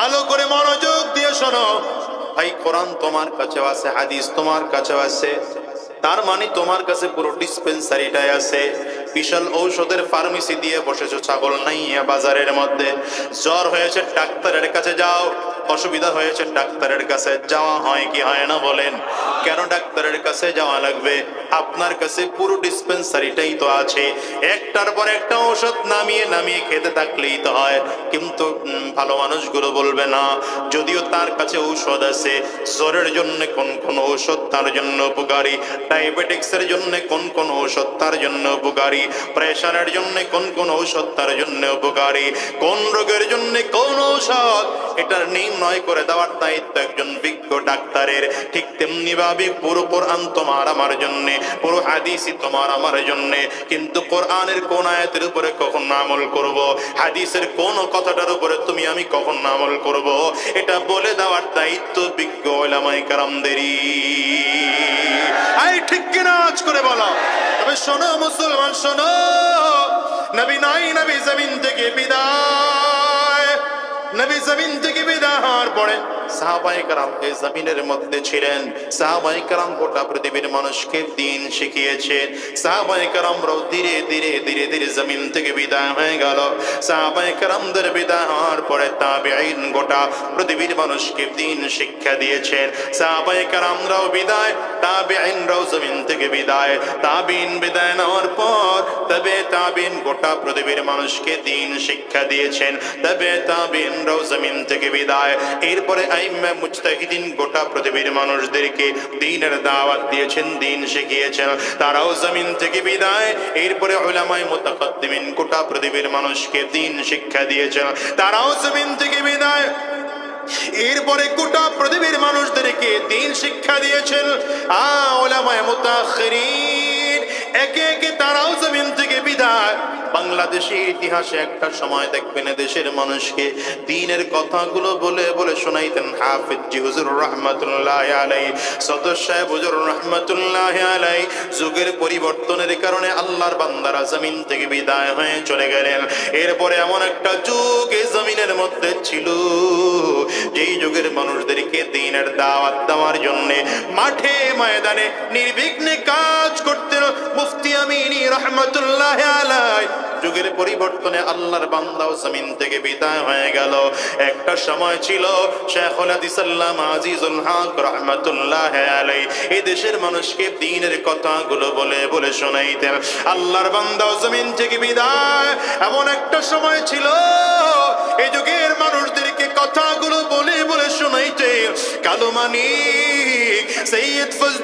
ভালো করে মনোযোগ দিয়ে শোনো। ভাই, কোরআন তোমার কাছে আছে, হাদিস তোমার কাছে আছে। তার মানে তোমার কাছে পুরো ডিসপেন্সারিটাই আছে। বিশাল ঔষধের ফার্মেসি দিয়ে বসেছো ছাগল নাই বাজারের মধ্যে। জ্বর হয়েছে, ডাক্তারের কাছে যাও। অসুবিধা হয়েছে ডাক্তারের কাছে, যাওয়া হয় কি হয় না বলেন। কেন ডাক্তারের কাছে যাওয়া লাগবে? আপনার কাছে পুরো ডিসপেন্সারিটাই তো আছে। একটার পর একটা ঔষধ নামিয়ে নামিয়ে খেতে থাকলেই তো হয়। কিন্তু ভালো মানুষগুলো বলবে না, যদিও তার কাছে ঔষধ আছে। জ্বরের জন্য কোন কোন ঔষধ তার জন্য উপকারী? ডায়াবেটিক্সের জন্য কোন কোন ঔষধ তার জন্য উপকারী? প্রেশারের জন্য কোন কোন ঔষধ তার জন্য উপকারী? কোন রোগের জন্য কোন ঔষধ? এটার নির্ণয় করে দেওয়ার দায়িত্ব একজন বিজ্ঞ ডাক্তারের। ঠিক তেমনি ভাবে পুরো কোরআন তোমার আমার জন্য, পুরো হাদিসই তোমার আমার জন্য। কিন্তু কোরআনের কোন আয়াতের উপরে কখন আমল করব? হাদিসের কোন কথাটার উপরে তুমি, আমি কখন আমল করব? এটা বলে দেওয়ার দায়িত্ব বিজ্ঞ ওলামাই কারামদেরই। আই ঠিক কিনা আজ করে বলো? তবে শোনো মুসলমান, শোনো। নবী নাই, নবী জমিন থেকে বিদায়। নবী জমিন থেকে বিদায় হওয়ার পরে সাহাবাই কারাম এই গোটা পৃথিবীর মানুষকে দিন শিক্ষা দিয়েছেন। তবে তাবিন গোটা পৃথিবীর জমিন থেকে বিদায়। এরপরে মুজতাহিদিন গোটা পৃথিবীর মানুষদেরকে দিনের দাওয়াত দিয়েছেন, দিন শিখিয়েছেন। তারাও জমিন থেকে বিদায়। এরপরে মুতাকাদ্দিমিন গোটা পৃথিবীর মানুষকে দিন শিক্ষা দিয়েছেন। তারাও জমিন থেকে বিদায়। এরপরে গোটা পৃথিবীর মানুষদেরকে দিন শিক্ষা দিয়েছেন। আ ওলামায়ে একে একে তারাও জমিন থেকে বিদায়। বাংলাদেশের ইতিহাসে একটা সময় দেখবেন দেশের মানুষকে দিনের কথাগুলো বলে বলে শোনাইতেন হাফিজ হুজুর রহমতুল্লাহ আলাই সদর সাহেব হুজুর রহমতুল্লাহ আলাই যুগের পরিবর্তনের কারণে আল্লাহর বান্দারা জমিন থেকে বিদায় হয়ে চলে গেলেন। এরপরে এমন একটা যুগ এই জমিনের মধ্যে ছিল, যেই যুগের মানুষদেরকে দিনের দাওয়াত দেওয়ার জন্য মাঠে ময়দানে নির্বিঘ্নে কাজ করতেন। মুফতি আমিনী রহমতুল্লাহ আলাই। যুগের পরিবর্তনে আল্লাহর বান্দাও জমিন থেকে বিদায় হয়ে গেল। একটা সময় ছিল শেখুল হাদিসাল্লাম আজিজুল হক রহমতুল্লাহ আলাই। এই দেশের মানুষকে দিনের কথাগুলো বলে বলে শোনাইতেন। আল্লাহর বান্দাও জমিন থেকে বিদায়। এমন একটা সময় ছিল, এই যুগের মানুষদেরকে কথাগুলো বলে বলে শোনাইতে কালো মানিক, সৈয়দ ফজদুল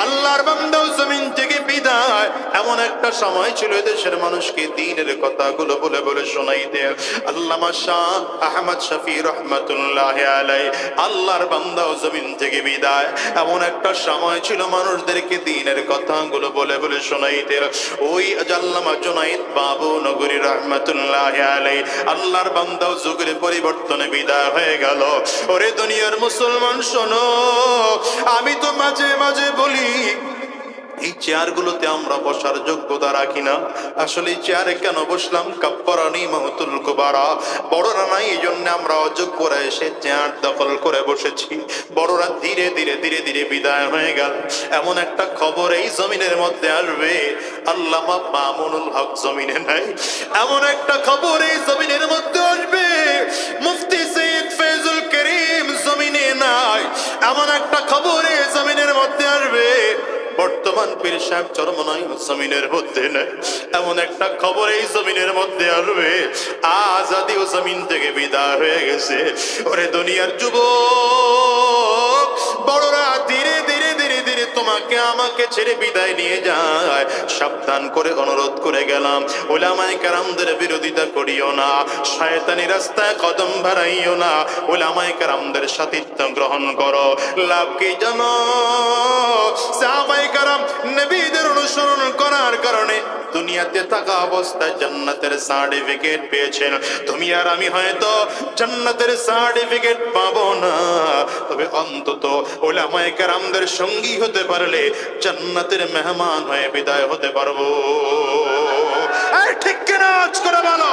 আল্লাহর বান্দাও জমিন এমন একটা সময় ছিল দেশের মানুষকে দিনের কথাগুলো বলে বলে শোনাইতে। শাহ আহমদ শফি রহমতুল্লাহ আলাই আল্লাহর বান্দাও জমিন থেকে বিদায়। এমন একটা সময় ছিল মানুষদেরকে দিনের কথাগুলো বলে বলে শোনাইতে। ওই বাবু নগরী রহমতুল্লাহ আলাই আল্লাহর বান্দাও যুগের পরিবর্তনে বিদায় হয়ে গেল। ওরে দুনিয়ার মুসলমান শোনো, আমি তো মাঝে মাঝে বলি এই চেয়ারগুলোতে আমরা বসার যোগ্যতা রাখি না। আসলে এই চেয়ারে কেন বসলাম? কাপ্পরানি মাহতুল কুবারা। বড়রা নাই, এই জন্য আমরা অযোগ্যরা এসে চেয়ার দখল করে বসেছি। বড়রা ধীরে ধীরে ধীরে ধীরে বিদায় হয়ে গেল। এমন একটা খবর এই জমিনের মধ্যে আসবে। আল্লামা মামুনুল হক জমিনে নাই। এমন একটা খবর এই জমিনের মধ্যে আসবে। মুফতি সৈয়দ ফেজুল করিম জমিনে নাই। এমন একটা খবর এই জমিনের মধ্যে আসবে। বর্তমান পীর সাহেব চরমনাই জমিনের মধ্যে নেই। এমন একটা খবর এই জমিনের মধ্যে আসবে। আজাদি ও জমিন থেকে বিদায় হয়ে গেছে। ওরে দুনিয়ার যুবক, বড়রা ধীরে তোমাকে আমাকে ছেড়ে বিদায় নিয়ে যায়। সাবধান করে অনুরোধ করে গেলাম। ওলামাই কারামদের বিরোধিতা করিও না। শয়তানি রাস্তায় কদম বাড়াইও না। ওলামাই কারামদের সাথিত্ব গ্রহণ করো। লাভ কি জানো? কারাম নবীদের অনুসরণ করার কারণে দুনিয়াতে থাকা অবস্থায় জান্নাতের সার্টিফিকেট পেয়েছেন। তুমি আর আমি হয়তো জান্নাতের সার্টিফিকেট পাবো না। তবে অন্তত ওলামায়ে কেরামদের সঙ্গী হতে পারলে জান্নাতের মেহমান হয়ে বিদায় হতে পারব। ঠিক কেনা আজ করে বলো?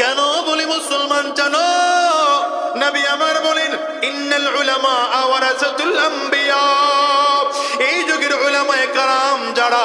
কেন বলি মুসলমান জানো? নবী আমার বলেন, ইন্নাল উলামা আওয়ারাসাতুল আম্বিয়া। এই যুগের উলামায়ে কারাম যারা,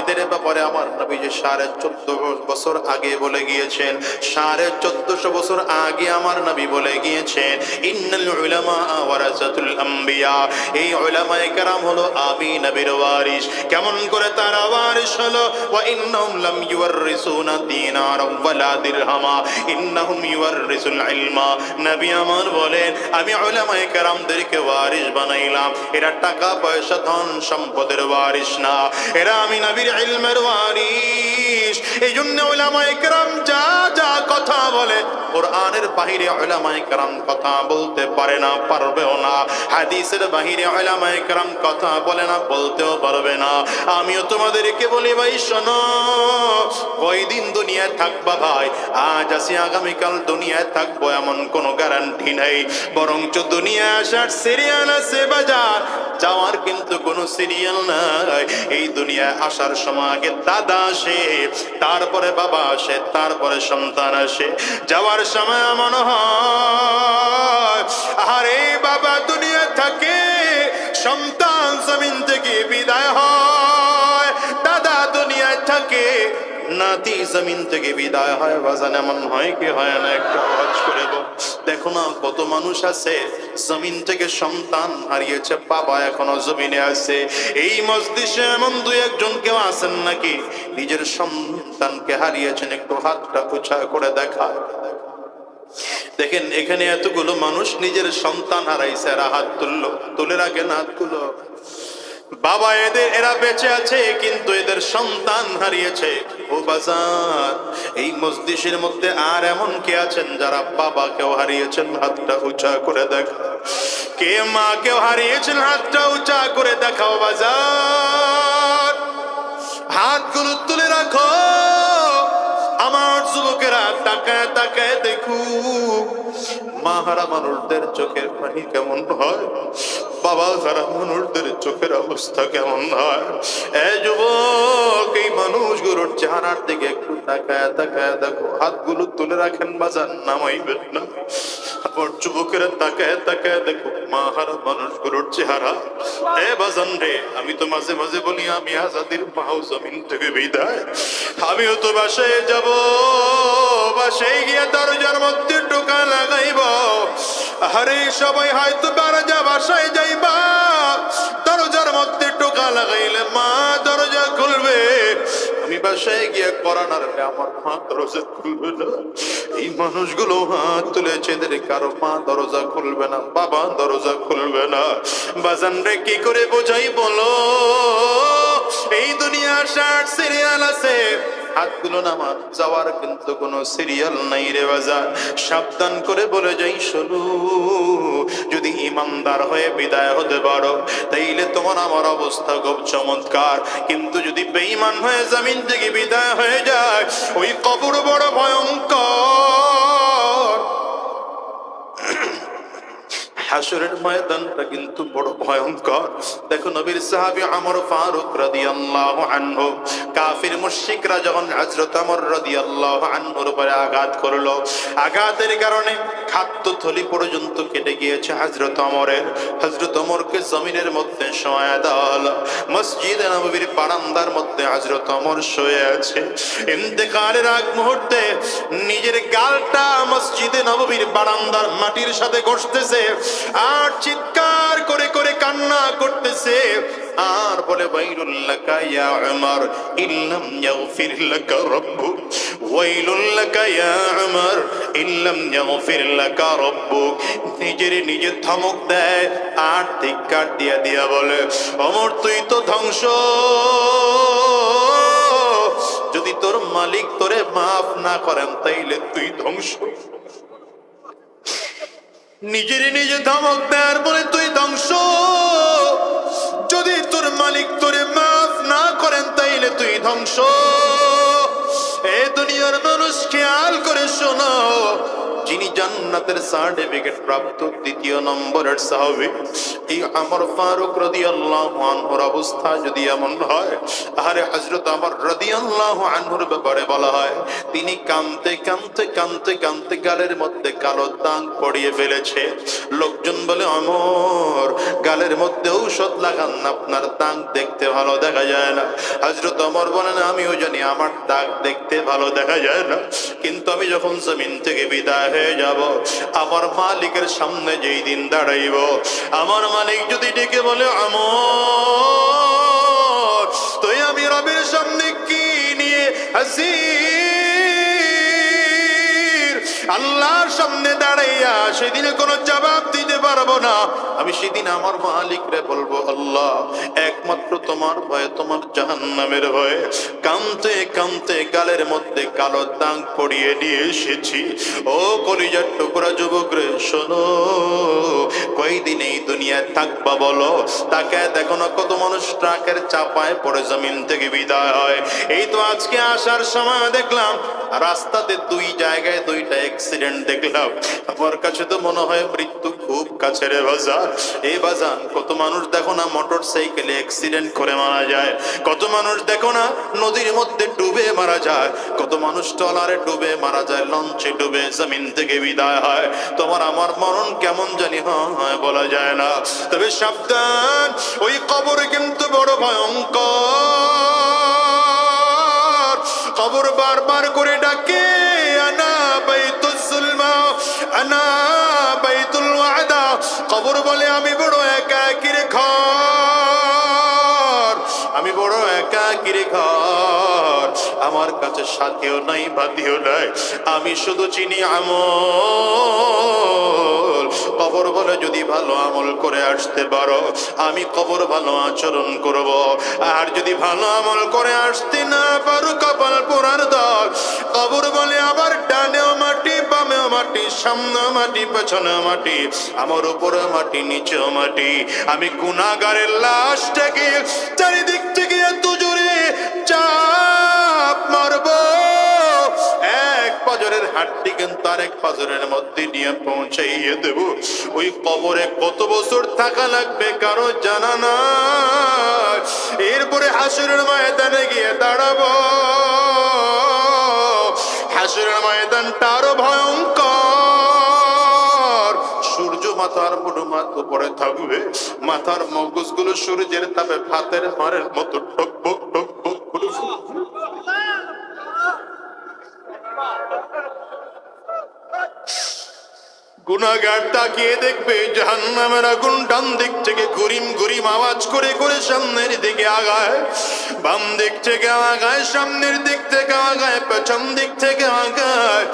এদের ব্যাপারে আমার নবী যে সাড়ে চোদ্দ বছর আগে বলে গিয়েছেন, সাড়ে চোদ্দশো বছর আগে আমার নবী বলে গিয়েছেন, ইন্নাল উলামা ওয়ারাসাতুল আম্বিয়া। এই উলামায়ে কারাম হলো আমি নবীর ওয়ারিস কেমন করে তারা ওয়ারিস হলো ওয়া ইন্নাহুম লাম ইউয়াররিসুনা দিনারা ওয়ালা দিরহামা। ইন্নাহুম ইউয়াররিসুল ইলমা। নবী আমার বলেন, আমি ওলামায় কারামদেরকে ওয়ারিস বানাইলাম। এরা টাকা, পয়সা, ধন সম্পদের ওয়ারিস না। এরা আমি নবীর ইলমের ওয়ারিস এই জন্য ওলামায় কারাম যা যা কথা বলে কোরআনের বাহিরে উলামায়ে কেরাম কথা বলতে পারে না, পারবেও না। হাদিসের বাহিরে উলামায়ে কেরাম কথা বলে না, বলতেও পারবে না। আমিও তোমাদেরকে বলি, ভাই, শোনো, কয়দিন দুনিয়ায় থাকবা ভাই? আজ আসি আগামীকাল দুনিয়ায় থাকব, এমন কোনো গ্যারান্টি নেই। বরঞ্চ দুনিয়ায় আসার সিরিয়াল আছে বাজার, যাওয়ার কিন্তু কোনো সিরিয়াল নাই। এই দুনিয়ায় আসার সময় আগে দাদা আসে, তারপরে বাবা আসে, তারপরে সন্তান আসে। যাওয়ার সময় এমন হয়। আরে বাবা, দুনিয়া থাকে সন্তান জমিন থেকে বিদায় হয়। দাদা দুনিয়ায় থাকে, নাতি জমিন থেকে বিদায় হয়। বাজান, এমন হয় কি হয় না? একটা আওয়াজ করে। দেখো না, কত মানুষ আছে, জমিন থেকে সন্তান হারিয়েছে, বাবা এখনও জমিনে আছে। এই মসজিদে এমন দুই একজন কেউ আছেন নাকি? নিজের সন্তানকে হারিয়েছেন, একটু হাতটা উঁচা করে দেখায়। দেখেন, এখানে এতগুলো মানুষ নিজের সন্তান হারাইছে এরা হাত তুললো। তুলে রাখেন হাতগুলো। বাবা, এদের, এরা বেঁচে আছে, কিন্তু এদের সন্তান হারিয়েছে। ও বাজার, এই মসজিদের মধ্যে আর এমন কে আছেন যারা বাবাকেও হারিয়েছেন? হাতটা উঁচা করে দেখা। কে মাকেও হারিয়েছেন? হাতটা উঁচা করে দেখাও বাজার। হাতগুলো তুলে রাখো। আমার যুবকেরা তাকায় তাকায় দেখু মাহারা মানুষদের চোখের পানি কেমন হয়? বাবা হারা মানুষদের চোখের অবস্থা কেমন হয়? এ যুবক, এই মানুষগুলোর চেহারার দিকে একটু তাকায় তাকায় দেখো, হাতগুলো তুলে রাখেন বাজার নামাইবেন না। আবার যুবকেরা তাকায় তাকায় দেখো মাহারা মানুষগুলোর চেহারা। এ বাজান রে, আমি তো মাঝে মাঝে বলি, আমি আজাদির মাও জমিন থেকে বিদায়। আমিও তো বাসায় যাব বাসায় গিয়ে দরজার মধ্যে টোকা লাগাইব। আরে সবাই হয়তো দরজা বাসায় যাইবা। দরজার মধ্যে টোকা লাগাইলে মা দরজা খুলবে। আমি বাসায় গিয়ে করানার আমার মা দরজা খুলবে না। এই মানুষগুলো হাত তুলেছে এদের কারও মা দরজা খুলবে না, বাবা দরজা খুলবে না। বাজান রে, কি করে বোঝাই বলো? এই দুনিয়া শার্ট সিরিয়াল আছে। হাতগুলো নামার যাওয়ার কিন্তু কোনো সিরিয়াল নাই রে বাজার। সাবধান করে বলে যাই, শোনো, যদি ইমানদার হয়ে বিদায় হতে পারো, তাইলে তোমার আমার অবস্থা খুব চমৎকার। কিন্তু যদি বেঈমান হয়ে জমিন থেকে বিদায় হয়ে যায়, ওই কবর বড় ভয়ঙ্কর। হাসরের ময়দানটা কিন্তু বড় ভয়ঙ্কর। দেখো নবীর সাহাবি আমর ফারুক রাদিয়াল্লাহু আনহু, কাফির মুশরিকরা যখন হযরত আমর রাদিয়াল্লাহু আনহুর উপরে আঘাত করল, আঘাতের কারণে খাদ্য থলি পর্যন্ত কেটে গিয়েছে হযরত আমরের হযরত আমরকে জমিনের মধ্যে শোয়া হলো মসজিদে নববীর বারান্দার মধ্যে হযরত আমর শুয়ে আছে। ইন্তেকালের আগ মুহূর্তে নিজের গালটা মসজিদে নববীর বারান্দার মাটির সাথে ঘষতেছে আর চিৎকার করে করে কান্না করতেছে। আর বলে বাইরুল্লাকা ইয়া উমর, ইল্লাম লাকা ওয়াইলুল্লাকা ইয়া উমর, ইল্লাম লাকা নিজের নিজে দেয় আর ধিক্কার দিয়া দিয়া বলে অমর তুই তো ধ্বংস। যদি তোর মালিক তোরে মাফ না করেন, তাইলে তুই ধ্বংস। নিজের নিজে ধমক দেয়ার বলে, তুই ধ্বংস। যদি তোর মালিক তোরে মাফ না করেন, তাইলে তুই ধ্বংস। এ দুনিয়ার মানুষ খেয়াল করে শোনো যিনি জান্নাতের সার্টিফিকেট প্রাপ্ত দ্বিতীয় নম্বরের সাহাবী। এই আমর ফারুক রাদিয়াল্লাহু আনহুর অবস্থা যদি এমন হয় আরে হযরত আমর রাদিয়াল্লাহু আনহুর ব্যাপারে বলা হয় তিনি কাঁদতে কাঁদতে কাঁদতে কাঁদতে গালের মধ্যে কালো দাগ পড়িয়ে ফেলেছে। লোকজন বলে আমর গালের মধ্যে ঔষধ লাগান না, আপনার দাগ দেখতে ভালো দেখা যায় না। হযরত অমর বলেন আমিও জানি আমার দাগ দেখতে ভালো দেখা যায় না কিন্তু আমি যখন জমিন থেকে বিদায় হয়ে যাব। আমার মালিকের সামনে যেই দিন দাঁড়াইব, আমার মালিক যদি ডেকে বলে আম তুই আমি রবের সামনে কি নিয়ে হাসি আল্লাহর সামনে দাঁড়াইয়া সেদিনে কোনো জবাব দিতে পারব না। আমি সেদিন আমার মালিকরে বলব, আল্লাহ, একমাত্র তোমার ভয়ে তোমার জাহান্নামের ভয়ে কানতে কানতে গালের মধ্যে কালো দাগ পড়িয়ে নিয়ে এসেছি। ও কলিজার টুকরা যুবক রে শোনো, কয়দিন এই দুনিয়ায় থাকবা বলো? তাকে দেখো না কত মানুষ ট্রাকের চাপায় পড়ে জমিন থেকে বিদায় হয়। এই তো আজকে আসার সময় দেখলাম, রাস্তাতে দুই জায়গায় দুইটা অ্যাক্সিডেন্ট দেখলাম। আমার কাছে তো মনে হয় মৃত্যু খুব কাছে রে বাজার এই বাজান, কত মানুষ দেখো না মোটর সাইকেলে অ্যাক্সিডেন্ট করে মারা যায়। কত মানুষ দেখো না নদীর মধ্যে ডুবে মারা যায়। কত মানুষ টলারে ডুবে মারা যায়, লঞ্চে ডুবে জমিন থেকে বিদায় হয়। তোমার আমার মরণ কেমন জানি হয় বলা যায় না। তবে সাবধান, ওই কবর কিন্তু বড় ভয়ঙ্কর। কবর বারবার করে ডাকে, আনা বাইতুল আনা বাইতুল কবর বলে আমি বড় একা কিরে ঘর? আমি বড় একা কিরে ঘর? আমার কাছে সাথীও নাই বাদিও নাই। আমি শুধু চিনি আমল। কবর বলে যদি ভালো আমল করে আসতে পারো, আমি কবর ভালো আচরণ করব। আর যদি ভালো আমল করে আসতে না পারো, কপাল পোড়ার দল। কবর বলে আবার ডানেও মাটি, বামেও মাটি, সামনে মাটি, পেছনে মাটি, আমার উপরে মাটি নিচেও মাটি। আমি গুনাগারের লাশটাকে চারিদিক থেকে এত জোরে চাপ মারবো। পাজরের কিন্তু আরেক পাজরের মধ্যে নিয়ে পৌঁছাইয়ে দেব। ওই কবরে কত বছর থাকা লাগবে কারও জানা না এরপরে হাসুরের ময়দানে গিয়ে দাঁড়াবো। হাসুরের ময়দানটা মাথার মুঠো মাথ উপরে থাকবে। মাথার মগজগুলো সূর্যের তাপে ভাতের মারের মতো টকবক টকবক করে ফুটবে। গুনাগার তাকিয়ে দেখবে? আগুন ডান দিক থেকে ঘুরিম ঘুরিম আওয়াজ করে করে সামনের দিকে আগায়। বাম দিক থেকে আগায়, সামনের দিক থেকে আগায়, পেছন দিক থেকে আগায়।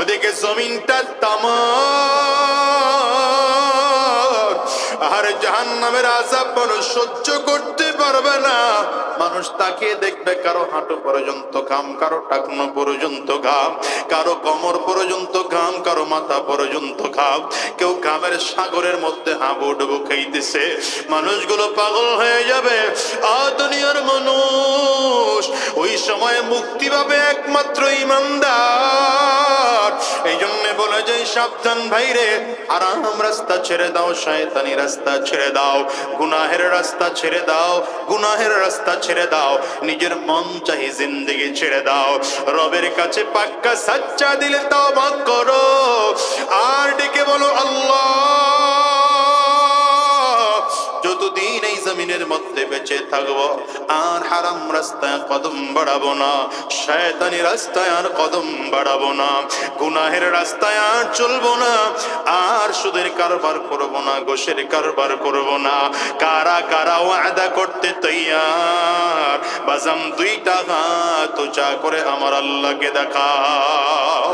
ওদিকে জমিনটা তামা নামের আজাব মানুষ সহ্য করতে পারবে না। মানুষ তাকিয়ে দেখবে কারও হাঁটু পর্যন্ত ঘাম, কারও টাকনো পর্যন্ত ঘাম, কারও কমর পর্যন্ত ঘাম, কারও মাথা পর্যন্ত ঘাম। কেউ ঘামের সাগরের মধ্যে হাবুডুবু খাইতেছে। মানুষগুলো পাগল হয়ে যাবে। আ দুনিয়ার মানুষ ওই সময় মুক্তি পাবে একমাত্র ইমানদার। এই জন্য বলে যে, সাবধান ভাইরে, আরাম রাস্তা ছেড়ে দাও, শয়তানি রাস্তা ছেড়ে দাও। গুনাহের রাস্তা ছেড়ে দাও, গুনাহের রাস্তা ছেড়ে দাও, নিজের মন চাহি জিন্দগি ছেড়ে দাও। রবের কাছে পাক্কা সাচ্চা দিলে তাও করো। আর ডেকে বলো, আল্লাহ জমিনের মধ্যে বেঁচে থাকব। আর হারাম রাস্তায় কদম বাড়াবো না, শয়তানি রাস্তায় আর কদম বাড়াবো না, গুনাহের রাস্তায় আর চলবো না, আর সুদের কারবার করব না গোশের কারবার করব না। কারা কারা ওয়াদা করতে তৈয়ার? বাজাম দুইটা হাত উঁচা করে আমার আল্লাহকে দেখাও।